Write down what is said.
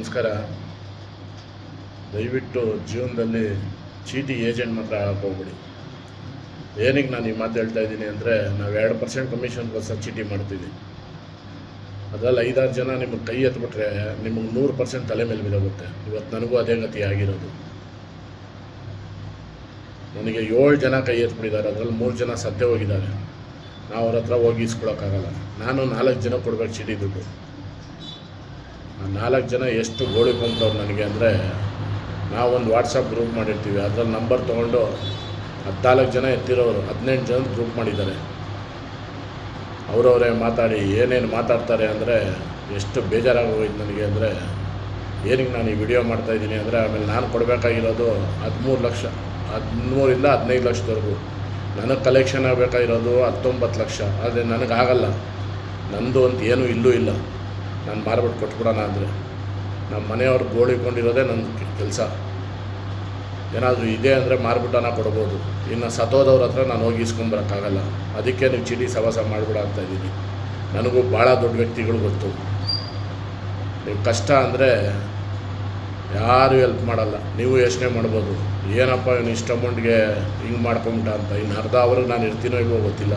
ನಮಸ್ಕಾರ. ದಯವಿಟ್ಟು ಜೀವನದಲ್ಲಿ ಚೀಟಿ ಏಜೆಂಟ್ ಮಾತ್ರ ಹೋಗ್ಬಿಡಿ. ಏನಿಗೆ ನಾನು ಈ ಮಾತು ಹೇಳ್ತಾ ಇದ್ದೀನಿ ಅಂದರೆ ನಾವು ಎರಡು ಪರ್ಸೆಂಟ್ ಕಮಿಷನ್ಗೋಸ್ಕರ ಚೀಟಿ ಮಾಡ್ತೀವಿ. ಅದರಲ್ಲಿ ಐದಾರು ಜನ ನಿಮಗೆ ಕೈ ಎತ್ಬಿಟ್ರೆ ನಿಮಗೆ ನೂರು ಪರ್ಸೆಂಟ್ ತಲೆ ಮೇಲೆ ಬಿದ್ದೋಗುತ್ತೆ. ಇವತ್ತು ನನಗೂ ಅದೇ ಗತಿ ಆಗಿರೋದು. ನನಗೆ ಏಳು ಜನ ಕೈ ಎತ್ಬಿಟ್ಟಿದ್ದಾರೆ. ಅದರಲ್ಲಿ ಮೂರು ಜನ ಸತ್ತೇ ಹೋಗಿದ್ದಾರೆ. ನಾವು ಅವ್ರ ಹತ್ರ ಹೋಗಿ ಇಸ್ಕೊಳಕ್ಕಾಗಲ್ಲ ನಾನು ನಾಲ್ಕು ಜನ ಕೊಡ್ಬೇಕು ಚೀಟಿ ದುಡ್ಡು. ನಾಲ್ಕು ಜನ ಎಷ್ಟು ಗೋಳಿ ಗೋಳಿಕೊಂತವ್ರು ನನಗೆ ಅಂದರೆ ನಾವೊಂದು ವಾಟ್ಸಪ್ ಗ್ರೂಪ್ ಮಾಡಿರ್ತೀವಿ. ಅದ್ರಲ್ಲಿ ನಂಬರ್ ತೊಗೊಂಡು ಹದಿನಾಲ್ಕು ಜನ ಎತ್ತಿರೋರು, ಹದಿನೆಂಟು ಜನ ಗ್ರೂಪ್ ಮಾಡಿದ್ದಾರೆ. ಅವರವರೇ ಮಾತಾಡಿ, ಏನೇನು ಮಾತಾಡ್ತಾರೆ ಅಂದರೆ ಎಷ್ಟು ಬೇಜಾರಾಗೋಯ್ತು ನನಗೆ ಅಂದರೆ ಏನಕ್ಕೆ ನಾನು ಈ ವಿಡಿಯೋ ಮಾಡ್ತಾಯಿದ್ದೀನಿ ಅಂದರೆ ಆಮೇಲೆ ನಾನು ಕೊಡಬೇಕಾಗಿರೋದು ಹದಿಮೂರು ಲಕ್ಷ, ಹದಿಮೂರಿಂದ ಹದಿನೈದು ಲಕ್ಷದವರೆಗೂ. ನನಗೆ ಕಲೆಕ್ಷನ್ ಆಗಬೇಕಾಗಿರೋದು ಹತ್ತೊಂಬತ್ತು ಲಕ್ಷ, ಆದರೆ ನನಗಾಗಲ್ಲ ನಂದು ಅಂತ ಏನೂ ಇಲ್ಲೂ ಇಲ್ಲ. ನಾನು ಮಾರ್ಬಿಟ್ಟು ಕೊಟ್ಬಿಡೋಣ ಅಂದರೆ ನಮ್ಮ ಮನೆಯವ್ರು ಗೋಳಿಕೊಂಡಿರೋದೇ ನನ್ನ ಕೆಲಸ. ಏನಾದರೂ ಇದೆ ಅಂದರೆ ಮಾರ್ಬಿಟ್ಟನ ಕೊಡ್ಬೋದು. ಇನ್ನು ಸತೋದವ್ರ ಹತ್ರ ನಾನು ಹೋಗಿ ಇಸ್ಕೊಂಬರೋಕ್ಕಾಗಲ್ಲ ಅದಕ್ಕೆ ನೀವು ಚೀಟಿ ಸವಾಸ ಮಾಡಿಬಿಡ ಅಂತ ಇದ್ದೀನಿ. ನನಗೂ ಭಾಳ ದೊಡ್ಡ ವ್ಯಕ್ತಿಗಳು ಗೊತ್ತು. ನೀವು ಕಷ್ಟ ಅಂದರೆ ಯಾರು ಹೆಲ್ಪ್ ಮಾಡಲ್ಲ. ನೀವು ಯೋಚನೆ ಮಾಡ್ಬೋದು. ಏನಪ್ಪ ಇವನು ಇಷ್ಟು ಅಮೌಂಟ್ಗೆ ಹಿಂಗೆ ಮಾಡ್ಕೊಂಬಿಟ್ಟ ಅಂತ. ಇನ್ನು ಅರ್ಧ ಅವ್ರಿಗೆ ನಾನು ಇರ್ತೀನೋ ಇಲ್ವೋ ಗೊತ್ತಿಲ್ಲ.